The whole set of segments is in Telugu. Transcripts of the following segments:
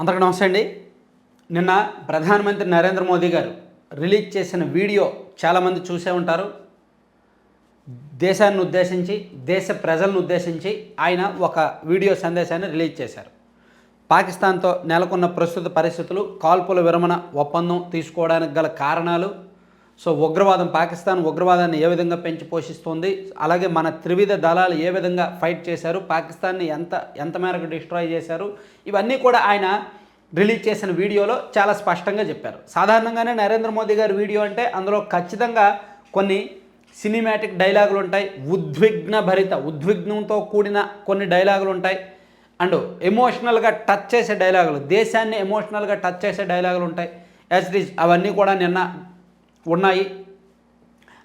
అందరికీ నమస్తే అండి. నిన్న ప్రధానమంత్రి నరేంద్ర మోదీ గారు రిలీజ్ చేసిన వీడియో చాలామంది చూసే ఉంటారు. దేశాన్ని ఉద్దేశించి దేశ ప్రజలను ఉద్దేశించి ఆయన ఒక వీడియో సందేశాన్ని రిలీజ్ చేశారు. పాకిస్తాన్తో నెలకొన్న ప్రస్తుత పరిస్థితులు కాల్పుల విరమణ ఒప్పందం తీసుకోవడానికి గల కారణాలు సో ఉగ్రవాదం పాకిస్తాన్ ఉగ్రవాదాన్ని ఏ విధంగా పెంచి పోషిస్తుంది? అలాగే మన త్రివిధ దళాలు ఏ విధంగా ఫైట్ చేశారు? పాకిస్తాన్ని ఎంత ఎంత మేరకు డిస్ట్రాయ్ చేశారు? ఇవన్నీ కూడా ఆయన రిలీజ్ చేసిన వీడియోలో చాలా స్పష్టంగా చెప్పారు. సాధారణంగానే నరేంద్ర మోదీ గారి వీడియో అంటే అందులో ఖచ్చితంగా కొన్ని సినిమాటిక్ డైలాగులు ఉంటాయి. ఉద్విగ్న భరిత ఉద్విగ్నంతో కూడిన కొన్ని డైలాగులు ఉంటాయి. అండ్ ఎమోషనల్గా టచ్ చేసే డైలాగులు దేశాన్ని ఎమోషనల్గా టచ్ చేసే డైలాగులు ఉంటాయి. యాజ్ ఇట్ ఈజ్ అవన్నీ కూడా నిన్న ఉన్నాయి.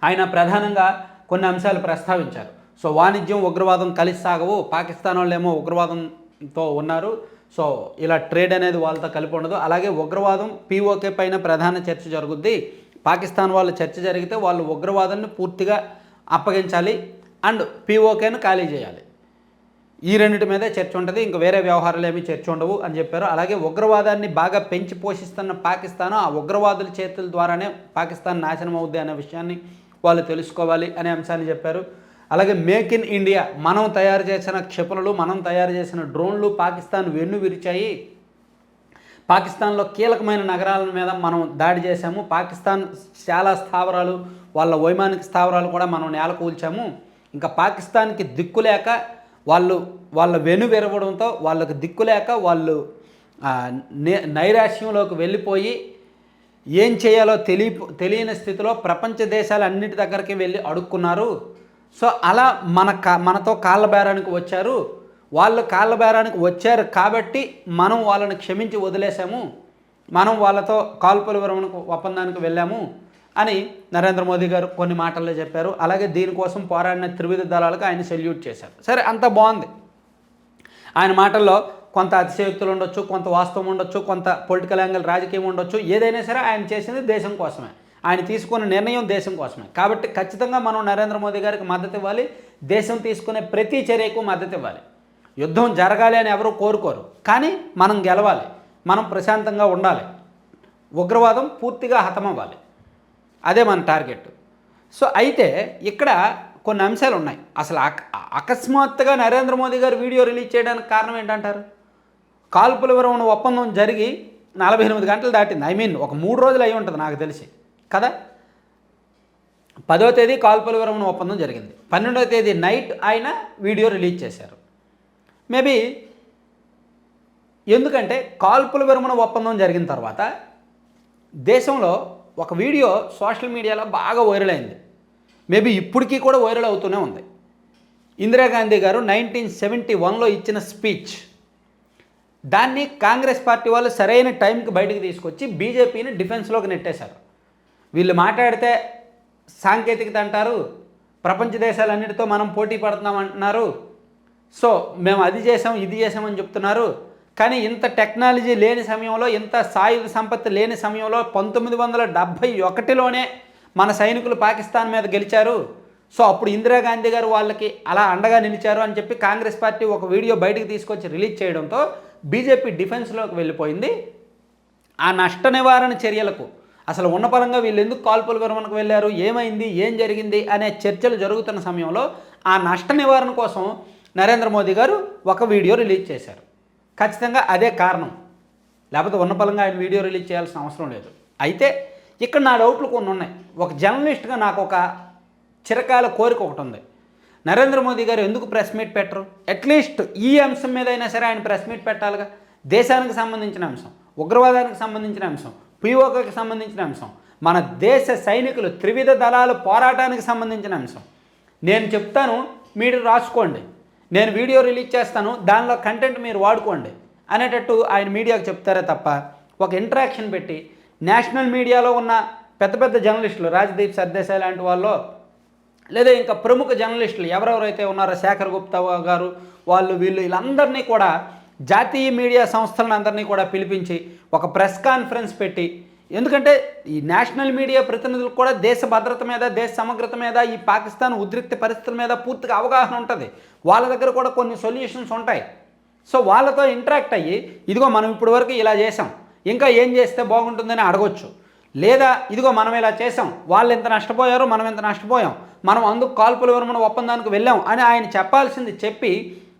ఆయన ప్రధానంగా కొన్ని అంశాలు ప్రస్తావించారు. సో వాణిజ్యం ఉగ్రవాదం కలిసి సాగవు. పాకిస్తాన్ వాళ్ళేమో ఉగ్రవాదంతో ఉన్నారు. సో ఇలా ట్రేడ్ అనేది వాళ్ళతో కలిపి ఉండదు. అలాగే ఉగ్రవాదం పీఓకే పైన ప్రధాన చర్చ జరుగుద్ది. పాకిస్తాన్ వాళ్ళు చర్చ జరిగితే వాళ్ళు ఉగ్రవాదాన్ని పూర్తిగా అప్పగించాలి. అండ్ పీఓకేను ఖాళీ చేయాలి. ఈ రెండింటి మీదే చర్చ ఉంటుంది. ఇంక వేరే వ్యవహారాలు ఏమీ చర్చ ఉండవు అని చెప్పారు. అలాగే ఉగ్రవాదాన్ని బాగా పెంచి పోషిస్తున్న పాకిస్తాన్ ఆ ఉగ్రవాదుల చేతుల ద్వారానే పాకిస్తాన్ నాశనం అవుద్ది అనే విషయాన్ని వాళ్ళు తెలుసుకోవాలి అనే అంశాన్ని చెప్పారు. అలాగే మేక్ ఇన్ ఇండియా మనం తయారు చేసిన క్షిపణులు మనం తయారు చేసిన డ్రోన్లు పాకిస్తాన్ వెన్ను విరిచాయి. పాకిస్తాన్లో కీలకమైన నగరాల మీద మనం దాడి చేశాము. పాకిస్తాన్ చాలా స్థావరాలు వాళ్ళ వైమానిక స్థావరాలు కూడా మనం నేల కూల్చాము. ఇంకా పాకిస్తాన్కి దిక్కు లేక వాళ్ళు వాళ్ళ వెను విరవడంతో వాళ్ళకు దిక్కు లేక వాళ్ళు నే- నైరాశ్యంలోకి వెళ్ళిపోయి ఏం చేయాలో తెలియ తెలియని స్థితిలో ప్రపంచ దేశాలు అన్నిటి దగ్గరికి వెళ్ళి అడుక్కున్నారు. సో అలా మన కా మనతో కాళ్ళ బేరానికి వచ్చారు. వాళ్ళు కాళ్ళ బేరానికి వచ్చారు కాబట్టి మనం వాళ్ళని క్షమించి వదిలేసాము. మనం వాళ్ళతో కాల్పుల విరమణకు ఒప్పందానికి వెళ్ళాము. అని నరేంద్ర మోదీ గారు కొన్ని మాటల్లో చెప్పారు. అలాగే దీనికోసం పోరాడిన త్రివిధ దళాలకు ఆయన సెల్యూట్ చేశారు. సరే అంత బాగుంది. ఆయన మాటల్లో కొంత అతిశయోక్తులు ఉండొచ్చు కొంత వాస్తవం ఉండొచ్చు కొంత పొలిటికల్ యాంగిల్ రాజకీయం ఉండొచ్చు ఏదైనా సరే ఆయన చేసింది దేశం కోసమే. ఆయన తీసుకున్న నిర్ణయం దేశం కోసమే. కాబట్టి ఖచ్చితంగా మనం నరేంద్ర మోదీ గారికి మద్దతు ఇవ్వాలి. దేశం తీసుకునే ప్రతి చర్యకు మద్దతు ఇవ్వాలి. యుద్ధం జరగాలి అని ఎవరు కోరుకోరు. కానీ మనం గెలవాలి. మనం ప్రశాంతంగా ఉండాలి. ఉగ్రవాదం పూర్తిగా హతమవ్వాలి. అదే మన టార్గెట్. సో అయితే ఇక్కడ కొన్ని అంశాలు ఉన్నాయి. అసలు అకస్మాత్తుగా నరేంద్ర మోదీ గారు వీడియో రిలీజ్ చేయడానికి కారణం ఏంటంటారు? కాల్పుల విరమణ ఒప్పందం జరిగి నలభై ఎనిమిది గంటలు దాటింది. ఐ మీన్ ఒక మూడు రోజులు అయి ఉంటుంది నాకు తెలిసి. కదా? పదో తేదీ కాల్పుల విరమణ ఒప్పందం జరిగింది. పన్నెండవ తేదీ నైట్ ఆయన వీడియో రిలీజ్ చేశారు. మేబీ ఎందుకంటే కాల్పుల విరమణ ఒప్పందం జరిగిన తర్వాత దేశంలో ఒక వీడియో సోషల్ మీడియాలో బాగా వైరల్ అయింది. మేబీ ఇప్పటికీ కూడా వైరల్ అవుతూనే ఉంది. ఇందిరాగాంధీ గారు నైన్టీన్ సెవెంటీ వన్లో ఇచ్చిన స్పీచ్. దాన్ని కాంగ్రెస్ పార్టీ వాళ్ళు సరైన టైంకి బయటకు తీసుకొచ్చి బీజేపీని డిఫెన్స్లోకి నెట్టేశారు. వీళ్ళు మాట్లాడితే సాంకేతికత అంటారు ప్రపంచ దేశాలన్నిటితో మనం పోటీ పడుతున్నాం అంటున్నారు. సో మేము అది చేసాం ఇది చేసామని చెప్తున్నారు. కానీ ఇంత టెక్నాలజీ లేని సమయంలో ఇంత సాయుధ సంపత్తి లేని సమయంలో పంతొమ్మిది వందల డెబ్భై ఒకటిలోనే మన సైనికులు పాకిస్తాన్ మీద గెలిచారు. సో అప్పుడు ఇందిరాగాంధీ గారు వాళ్ళకి అలా అండగా నిలిచారు అని చెప్పి కాంగ్రెస్ పార్టీ ఒక వీడియో బయటకు తీసుకొచ్చి రిలీజ్ చేయడంతో బీజేపీ డిఫెన్స్లోకి వెళ్ళిపోయింది. ఆ నష్ట నివారణ చర్యలకు అసలు ఉన్నపరంగా వీళ్ళు ఎందుకు కాల్పుల విరమణకు వెళ్ళారు? ఏమైంది? ఏం జరిగింది? అనే చర్చలు జరుగుతున్న సమయంలో ఆ నష్ట నివారణ కోసం నరేంద్ర మోదీ గారు ఒక వీడియో రిలీజ్ చేశారు. ఖచ్చితంగా అదే కారణం. లేకపోతే ఉన్నపలంగా ఆయన వీడియో రిలీజ్ చేయాల్సిన అవసరం లేదు. అయితే ఇక్కడ నా డౌట్లు కొన్ని ఉన్నాయి. ఒక జర్నలిస్ట్గా నాకు ఒక చిరకాల కోరిక ఒకటి ఉంది. నరేంద్ర మోదీ గారు ఎందుకు ప్రెస్ మీట్ పెట్టరు? అట్లీస్ట్ ఈ అంశం మీద అయినా సరే ఆయన ప్రెస్ మీట్ పెట్టాలిగా. దేశానికి సంబంధించిన అంశం ఉగ్రవాదానికి సంబంధించిన అంశం పిఓకకి సంబంధించిన అంశం మన దేశ సైనికులు త్రివిధ దళాలు పోరాటానికి సంబంధించిన అంశం. నేను చెప్తాను మీరు రాసుకోండి. నేను వీడియో రిలీజ్ చేస్తాను దానిలో కంటెంట్ మీరు వాడుకోండి అనేటట్టు ఆయన మీడియాకు చెప్తారే తప్ప ఒక ఇంటరాక్షన్ పెట్టి నేషనల్ మీడియాలో ఉన్న పెద్ద పెద్ద జర్నలిస్టులు రాజదీప్ సర్దేశాయ్ లాంటి వాళ్ళు లేదా ఇంకా ప్రముఖ జర్నలిస్టులు ఎవరెవరైతే ఉన్నారో శేఖర్ గుప్తా గారు వాళ్ళు వీళ్ళు వీళ్ళందరినీ కూడా జాతీయ మీడియా సంస్థలను అందరినీ కూడా పిలిపించి ఒక ప్రెస్ కాన్ఫరెన్స్ పెట్టి ఎందుకంటే ఈ నేషనల్ మీడియా ప్రతినిధులకు కూడా దేశ భద్రత మీద దేశ సమగ్రత మీద ఈ పాకిస్తాన్ ఉద్రిక్త పరిస్థితుల మీద పూర్తిగా అవగాహన ఉంటుంది. వాళ్ళ దగ్గర కూడా కొన్ని సొల్యూషన్స్ ఉంటాయి. సో వాళ్ళతో ఇంటరాక్ట్ అయ్యి ఇదిగో మనం ఇప్పటి వరకు ఇలా చేసాం ఇంకా ఏం చేస్తే బాగుంటుందని అడగొచ్చు. లేదా ఇదిగో మనం ఇలా చేసాం వాళ్ళు ఎంత నష్టపోయారో మనం ఎంత నష్టపోయాం. మనం అందుకు కాల్పుల విరమణ ఒప్పందానికి వెళ్ళాం అని ఆయన చెప్పాల్సింది చెప్పి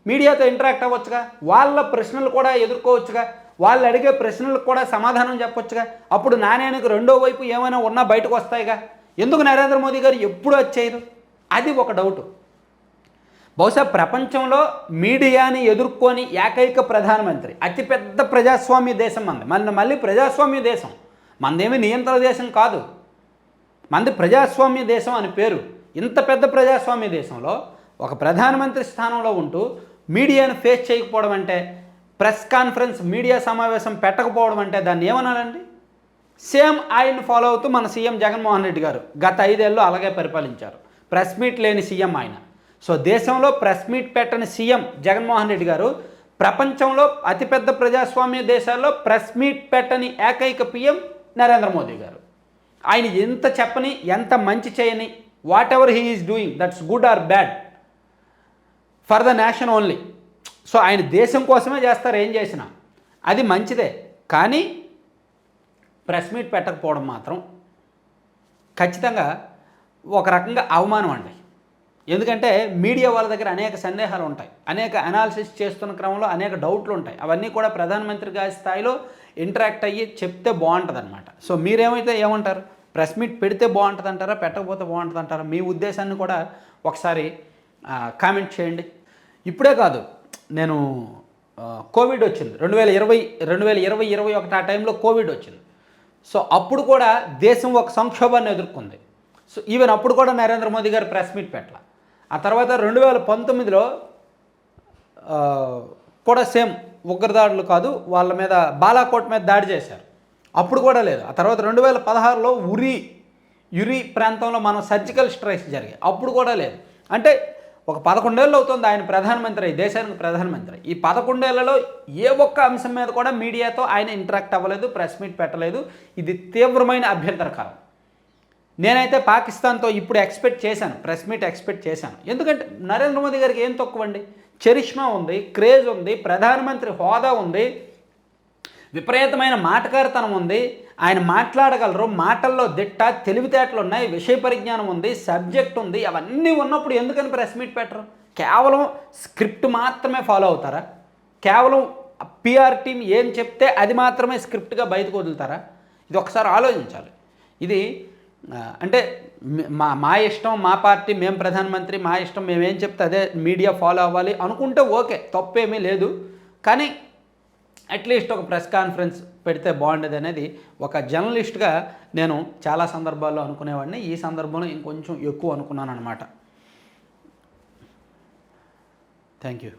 మీడియాతో ఇంటరాక్ట్ అవ్వచ్చుగా. వాళ్ళ ప్రశ్నలు కూడా ఎదుర్కోవచ్చుగా. వాళ్ళు అడిగే ప్రశ్నలకు కూడా సమాధానం చెప్పొచ్చుగా. అప్పుడు నాణ్యానికి రెండో వైపు ఏమైనా ఉన్నా బయటకు వస్తాయిగా. ఎందుకు నరేంద్ర మోదీ గారు ఎప్పుడు వచ్చేయరు అది ఒక డౌట్. బహుశా ప్రపంచంలో మీడియాని ఎదుర్కొని ఏకైక ప్రధానమంత్రి అతిపెద్ద ప్రజాస్వామ్య దేశం మంది. మన మళ్ళీ ప్రజాస్వామ్య దేశం. మందేమి నియంత్రణ దేశం కాదు. మంది ప్రజాస్వామ్య దేశం అని పేరు. ఇంత పెద్ద ప్రజాస్వామ్య దేశంలో ఒక ప్రధానమంత్రి స్థానంలో ఉంటూ మీడియాను ఫేస్ చేయకపోవడం అంటే ప్రెస్ కాన్ఫరెన్స్ మీడియా సమావేశం పెట్టకపోవడం అంటే దాన్ని ఏమనాలండి? సేమ్ ఆయన ఫాలో అవుతూ మన సీఎం జగన్మోహన్ రెడ్డి గారు గత ఐదేళ్ళు అలాగే పరిపాలించారు. ప్రెస్ మీట్ లేని సీఎం ఆయన. సో దేశంలో ప్రెస్ మీట్ పెట్టని సీఎం జగన్మోహన్ రెడ్డి గారు ప్రపంచంలో అతిపెద్ద ప్రజాస్వామ్య దేశాల్లో ప్రెస్ మీట్ పెట్టని ఏకైక పిఎం నరేంద్ర మోదీ గారు. ఆయన ఎంత చెప్పని ఎంత మంచి చేయని whatever he is doing that's good or bad for the nation only so ఆయన దేశం కోసమే చేస్తారు ఏం చేసినా. అది మంచిదే. కానీ ప్రెస్ మీట్ పెట్టకపోవడం మాత్రం ఖచ్చితంగా ఒక రకంగా అవమానం అండి. ఎందుకంటే మీడియా వాళ్ళ దగ్గర అనేక సందేహాలు ఉంటాయి. అనేక అనాలిసిస్ చేస్తున్న క్రమంలో అనేక డౌట్లు ఉంటాయి. అవన్నీ కూడా ప్రధానమంత్రి గారి స్థాయిలో ఇంటరాక్ట్ అయ్యి చెప్తే బాగుంటుంది అనమాట సో మీరేమైతే ఏమంటారు? ప్రెస్ మీట్ పెడితే బాగుంటుంది అంటారా పెట్టకపోతే బాగుంటుంది అంటారా మీ ఉద్దేశాన్ని కూడా ఒకసారి కామెంట్ చేయండి. ఇప్పుడే కాదు నేను కోవిడ్ వచ్చింది. రెండు వేల ఇరవై రెండు వేల ఇరవై ఇరవై ఒకటి ఆ టైంలో కోవిడ్ వచ్చింది. సో అప్పుడు కూడా దేశం ఒక సంక్షోభాన్ని ఎదుర్కొంది. సో ఈవెన్ అప్పుడు కూడా నరేంద్ర మోదీ గారు ప్రెస్ మీట్ పెట్టాల. ఆ తర్వాత రెండు వేల పంతొమ్మిదిలో కూడా సేమ్ ఉగ్రదాడులు కాదు వాళ్ళ మీద బాలాకోట్ మీద దాడి చేశారు. అప్పుడు కూడా లేదు. ఆ తర్వాత రెండు వేల పదహారులో ఉరి యురి ప్రాంతంలో మనం సర్జికల్ స్ట్రైక్స్ జరిగాయి. అప్పుడు కూడా లేదు. అంటే ఒక పదకొండేళ్ళు అవుతుంది ఆయన ప్రధానమంత్రి అయ్యి, దేశానికి ప్రధానమంత్రి. ఈ పదకొండేళ్ళలో ఏ ఒక్క అంశం మీద కూడా మీడియాతో ఆయన ఇంటరాక్ట్ అవ్వలేదు ప్రెస్ మీట్ పెట్టలేదు. ఇది తీవ్రమైన అభ్యంతరకరం నేనైతే పాకిస్తాన్తో ఇప్పుడు ఎక్స్పెక్ట్ చేశాను ప్రెస్ మీట్ ఎక్స్పెక్ట్ చేశాను. ఎందుకంటే నరేంద్ర మోదీ గారికి ఏం తక్కువ అండి చరిష్మా ఉంది క్రేజ్ ఉంది ప్రధానమంత్రి హోదా ఉంది. విపరీతమైన మాటకారితనం ఉంది. ఆయన మాట్లాడగలరు. మాటల్లో దిట్ట తెలివితేటలు ఉన్నాయి. విషయ పరిజ్ఞానం ఉంది. సబ్జెక్ట్ ఉంది. అవన్నీ ఉన్నప్పుడు ఎందుకని ప్రెస్ మీట్ పెట్టరు? కేవలం స్క్రిప్ట్ మాత్రమే ఫాలో అవుతారా? కేవలం పిఆర్ టీం ఏం చెప్తే అది మాత్రమే స్క్రిప్ట్గా బయటకు వదులుతారా? ఇది ఒకసారి ఆలోచించాలి. ఇది అంటే మా మా ఇష్టం మా పార్టీ మేము ప్రధానమంత్రి మా ఇష్టం మేమేం చెప్తే అదే మీడియా ఫాలో అవ్వాలి అనుకుంటే ఓకే తప్పేమీ లేదు. కానీ అట్లీస్ట్ ఒక ప్రెస్ కాన్ఫరెన్స్ పెడితే బాగుండేది అనేది ఒక జర్నలిస్ట్గా నేను చాలా సందర్భాల్లో అనుకునేవాడిని. ఈ సందర్భంలో ఇంకొంచెం ఎక్కువ అనుకున్నాను అనమాట థ్యాంక్ యూ